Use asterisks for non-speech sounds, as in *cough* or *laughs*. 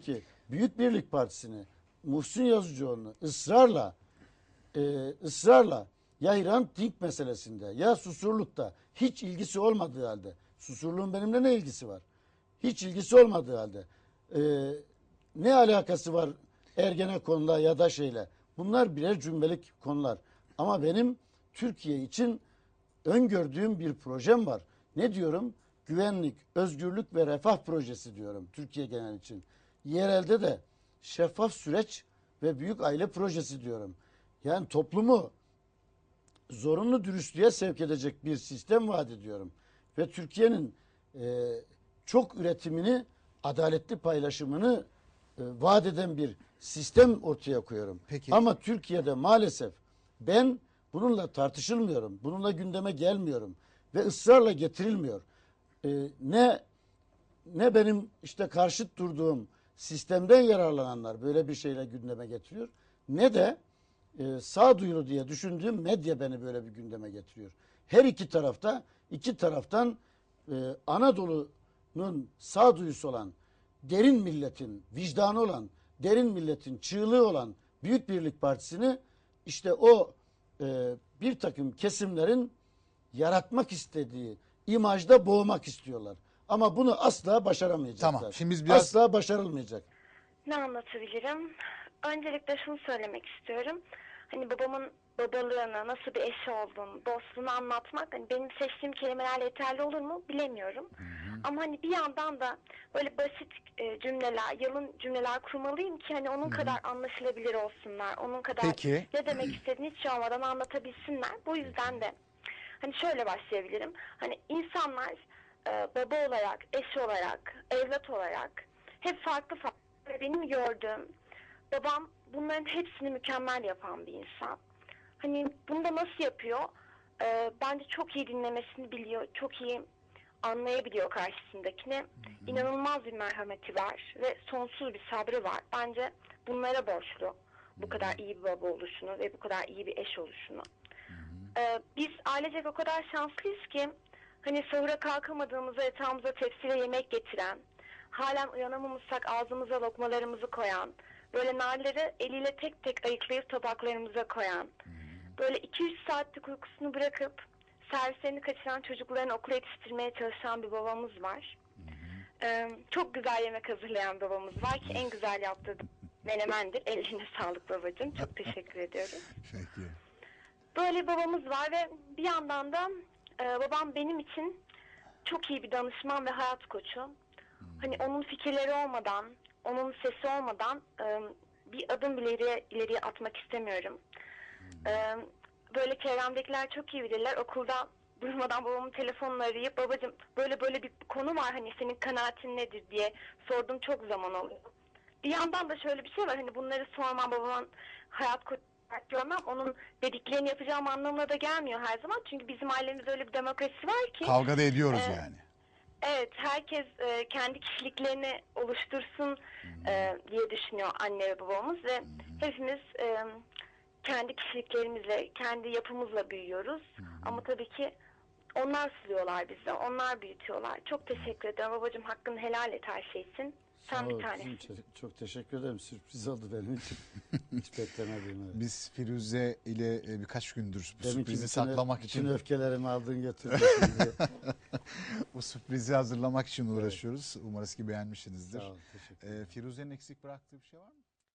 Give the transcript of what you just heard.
ki Büyük Birlik Partisi'ni Muhsin Yazıcıoğlu'nu ısrarla e, ısrarla ya Hrant Dink meselesinde ya Susurluk'ta hiç ilgisi olmadığı halde Susurluğun benimle ne ilgisi var? Hiç ilgisi olmadığı halde e, ne alakası var Ergenekon'la ya da şeyle? Bunlar birer cümlelik konular. Ama benim Türkiye için öngördüğüm bir projem var. Ne diyorum? Güvenlik, özgürlük ve refah projesi diyorum Türkiye genel için. Yerelde de şeffaf süreç ve büyük aile projesi diyorum. Yani toplumu zorunlu dürüstlüğe sevk edecek bir sistem vaat ediyorum. Ve Türkiye'nin e, çok üretimini, adaletli paylaşımını e, vaat eden bir sistem ortaya koyuyorum. Peki. Ama Türkiye'de maalesef ben bununla tartışılmıyorum. Bununla gündeme gelmiyorum. Ve ısrarla getirilmiyor. E, ne ne benim işte karşıt durduğum sistemden yararlananlar böyle bir şeyle gündeme getiriyor. Ne de e, sağduyulu diye düşündüğüm medya beni böyle bir gündeme getiriyor. Her iki tarafta iki taraftan e, Anadolu'nun sağduyusu olan derin milletin vicdanı olan derin milletin çığlığı olan Büyük Birlik Partisi'ni işte o e, bir takım kesimlerin yaratmak istediği imajda boğmak istiyorlar. Ama bunu asla başaramayacaklar. Tamam, şimdi biz biraz- Asla başarılmayacak. Ne anlatabilirim? Öncelikle şunu söylemek istiyorum. Hani babamın babalığını, nasıl bir eşi olduğunu, dostluğunu anlatmak hani benim seçtiğim kelimelerle yeterli olur mu bilemiyorum. Ama hani bir yandan da böyle basit e, cümleler, yalın cümleler kurmalıyım ki hani onun kadar anlaşılabilir olsunlar. Onun kadar Peki. ne demek istediğini hiç şey olmadan anlatabilsinler. Bu yüzden de hani şöyle başlayabilirim. Hani insanlar e, baba olarak, eş olarak, evlat olarak hep farklı farklı benim gördüğüm babam bunların hepsini mükemmel yapan bir insan. Hani bunu da nasıl yapıyor? Ee, bence çok iyi dinlemesini biliyor, çok iyi anlayabiliyor karşısındakini. İnanılmaz bir merhameti var ve sonsuz bir sabrı var. Bence bunlara borçlu bu kadar iyi bir baba oluşunu ve bu kadar iyi bir eş oluşunu. Ee, biz ailecek o kadar şanslıyız ki hani sahura kalkamadığımızda yatağımıza tepsiyle yemek getiren, halen uyanamamışsak ağzımıza lokmalarımızı koyan, böyle narları eliyle tek tek ayıklayıp tabaklarımıza koyan, böyle 2-3 saatlik uykusunu bırakıp servislerini kaçıran çocuklarını okula yetiştirmeye çalışan bir babamız var. Ee, çok güzel yemek hazırlayan babamız var ki en güzel yaptığı menemendir. Eline sağlık babacığım. Çok *laughs* teşekkür ediyorum. Peki. Böyle babamız var ve bir yandan da e, babam benim için çok iyi bir danışman ve hayat koçu. Hani onun fikirleri olmadan, onun sesi olmadan e, bir adım bile ileriye, ileriye atmak istemiyorum. E, böyle çevremdekiler çok iyi bilirler. Okulda durmadan babamın telefonunu arayıp babacığım böyle böyle bir konu var hani senin kanaatin nedir diye sorduğum çok zaman oluyor. Bir yandan da şöyle bir şey var hani bunları sormam babamın hayat olarak görmem onun dediklerini yapacağım anlamına da gelmiyor her zaman. Çünkü bizim ailemizde öyle bir demokrasi var ki. Kavga da ediyoruz Ee, yani. Evet, herkes e, kendi kişiliklerini oluştursun e, diye düşünüyor anne ve babamız ve hepimiz e, kendi kişiliklerimizle, kendi yapımızla büyüyoruz. Ama tabii ki onlar suluyorlar bize, onlar büyütüyorlar. Çok teşekkür ederim babacığım, hakkını helal et her şey için. Sen bir tanesin. Çok, çok teşekkür ederim. Sürpriz oldu benim için. *laughs* Hiç beklemediğim. Evet. Biz Firuze ile e, birkaç gündür bu Deminki sürprizi bütün- saklamak bütün için, öfkelerimi aldın götürdün *laughs* şimdi. *laughs* bu sürprizi hazırlamak için uğraşıyoruz. Umarız ki beğenmişsinizdir. Sağ ol. Teşekkür ederim. E, Firuze'nin eksik bıraktığı bir şey var mı?